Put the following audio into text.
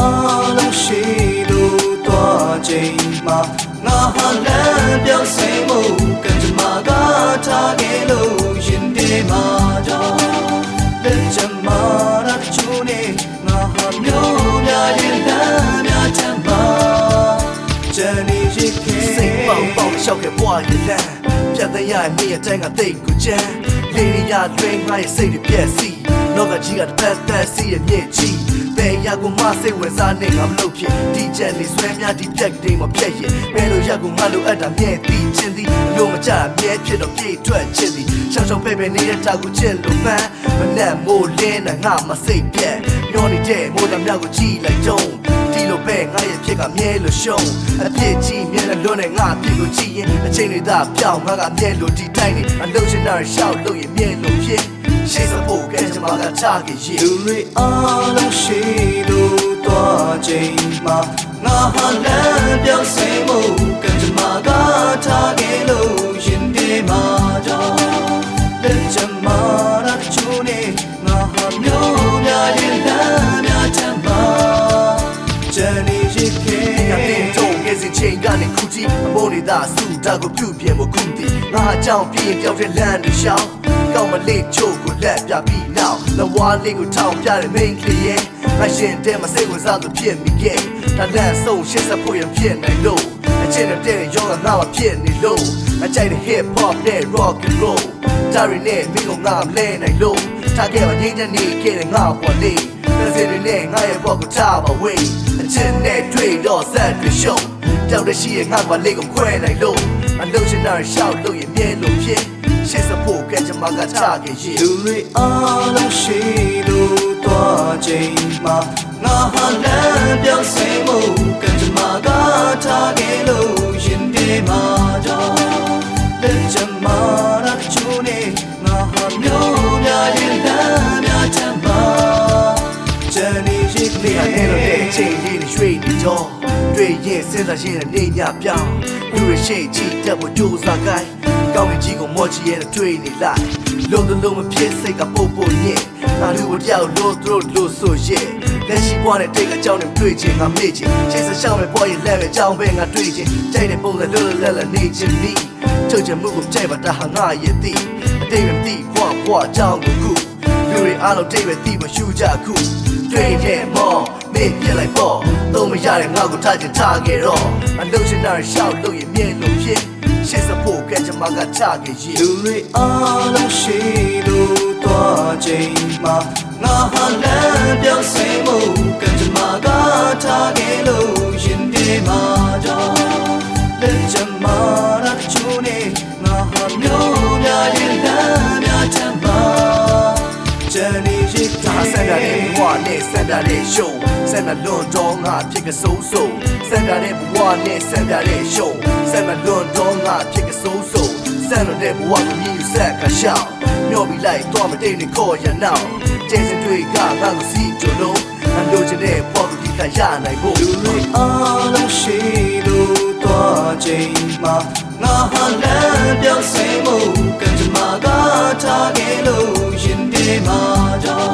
အားလုံးရှိလို့သွားချိန်မှာငါဟာလမ်းပြောင်းစိမ်မှုကံကြမ္မာကထားခဲ့လို့ရင်ထဲမှာတော့လက်ချမရချူနေငါဟာမျိုးများရင်လမ်းများချမ်းပါဂျန်နီရှိခဲစိတ်ပေါက်ပေါက်ရှောက်ခဲ့ဘွားရဲ့လမ်းပြတ်တဲ့ရနေရတဲ့ကတိတ်ကိုချမ်းလေးရရတွင်ငါရဲ့စိတ်တွေပြက်စီလောကကြီးကတစ်သက်သက်စီရဲ့မြင့်ကြီး ဘယ်ရကိုမစိတ်ဝင်စားနေငါမလုပ်ဖြစ်ဒီချက်လေးဆွဲများဒီပြက်တိမ်မပြက်ရဲ့ဘယ်လိုရကိုငါလိုအပ်တာမြဲသိချင်းသည်အလိုမကျမြဲဖြစ်တော့ပြေထွက်ချင်းသည်ရှောင်းရှောင်းပဲပဲနေတဲ့တာကိုချစ်လို့ပန်းမနဲ့မိုးလင်းနဲ့ငါမစိတ်ပြက်မျောနေတဲ့မိုးတမြောက်ကိုကြည့်လိုက်တော့ဒီလိုပဲငါရဲ့ဖြစ်ကမြဲလို့ရှုံးအပြစ်ကြီးမြဲတဲ့လွန်းနဲ့ငါအပြစ်ကိုကြည့်ရင်အချိန်တွေသာပြောင်းငါကမြဲလို့ဒီတိုင်းနေအလုံးချင်တာရှောက်လို့ရင်မြဲလို့ဖြစ် ရှေ့စဖို့ကဲချင်မှာကထားခဲ့ရလူတွေအားလုံးရှိလို့သွားချိန်မှာငါဟာလမ်းပြောင်းစိမ်မှုကံကြမ္မာကထားခဲ့လို့ရင်ထဲမှာတော့လက်ချမ ကနေခုကြီးအမိုးနေသာစူတာကိုပြုတ်ပြဲမခုတည်ငါအကြောင်းပြင်းပြောက်တဲ့လမ်းတွေရှောင်းကောင်းမလေးချို့ကိုလက်ပြပြီးနောက်လဝါလေးကိုထောင်ပြတဲ့ main ကလေးရဲ့မရှင်တဲ့မစိတ်ဝင်စားသူဖြစ်မိခဲ့ဒါလန့်ဆုံးရှစ်စဖို့ရဖြစ်နိုင်လို့အချင်းတဲ့ရောကငါမဖြစ်နေလို့အကြိုက်တဲ့ hip hop နဲ့ rock and roll ဒါရီနဲ့မင်းကငါမလဲနိုင်လို့ထားခဲ့ပါငင်းတဲ့နေခဲ့တဲ့ငါပေါ်လေးဒါစင်တွေနဲ့ငါရဲ့ဘောကိုထားပါဝေးအချင်းနဲ့တွေ့တော့ဆက်တွေရှုံး ကြောက်တဲ့ရှိရဲ့ငါကလေးကိုခွဲနိုင်လို့အလုံးရှင်နာရှောက်လို့ရင်မြဲလို့ဖြစ်ရှစ်စဖို့ကကြမှာကထားခဲ့ရလူတွေအားလုံးရှိလို့သွားချိန်မှာငါဟာလမ်းပြောင်းစိမ်မှုကံကြမ္မာကထားခဲ့လို့ရင်ထဲမှာတော့လက်ချမရချူနေငါဟာမျိုးများရင်လမ်းများချမ်းပါဂျန်နီရှိနေနေရရတဲ့တဲ့တဲ့ချိန်လေးတွေရွှေ့နေ တော့တွေ့ရင်စဉ်းစားရှင်းတဲ့နေညပြောင်းလူရရှိချီတက်ဖို့ကြိုးစားကိုင်းကောင်းကင်ကြီးကိုမော့ချီရဲ့တွေ့နေလိုက်လုံးလုံးမဖြစ်စိတ်ကပို့ပို့ညင်ငါလူကိုတယောက်လို့သူတို့လို့ဆိုရဲ့လက်ရှိဘွားနဲ့တိတ်အကြောင်းနဲ့တွေ့ချင်ငါမေ့ချင်ချစ်စရှောင်းနဲ့ဘွားရဲ့လက်ပဲအကြောင်းပဲငါတွေ့ချင်ကြိုက်တဲ့ပုံစံလွတ်လပ်လပ်နေချင်ပြီချုပ်ချင်မှုကိုကြိုက်ပါတာဟာငါရဲ့တိအတိတ်မသိဘွားဘွားအကြောင်းကိုခုလူတွေအားလုံးတိတ်ပဲသိမရှူကြခုတွေ့တဲ့မော် မင်းပြလိုက်ပေါ့တော့မရတဲ့ငါ့ကိုထားချင်ထားခဲ့တော့အလုံးရှင်နာရှောက်လို့ရင်မြဲလို့ဖြစ်ရှစ်စဖို့ကကြမှာကချခဲ့ရလူတွေအားလုံးရှိလို့သွားချိန်မှာငါဟာလမ်းပြောင်းစိမ်မှုကံကြမ္မာကထားခဲ့လို့ရင်ထဲမှာတော့လက်ချမရချူနေငါဟာမျိုးများ ဘဝနဲ့ဆန်တာတဲ့ရှုံးဆန်တာလွန်တော့ငါဖြစ်ကစိုးစိုးဆန်တာတဲ့ဘဝနဲ့ဆန်တာတဲ့ရှုံးဆန်တာလွန်တော့ငါဖြစ်ကစိုးစိုးဆန်တဲ့ဘဝကိုမြည်ဆက်ကရှောက်မျောပြီးလိုက်တော့မတိတ်နဲ့ခေါ်ရနောက်ကျင်းစင်တွေကငါ့ကိုစီကြလို့အလိုချင်တဲ့ဘဝကိုဒီကရနိုင်ဖို့လူတွေအားလုံးရှိလို့သွားချိန်မှာငါဟာလမ်းပြောင်းစိမ်မှုကံကြမ္မာကထားခဲ့လို့ရင်ထဲမှာတော့လက်ချမ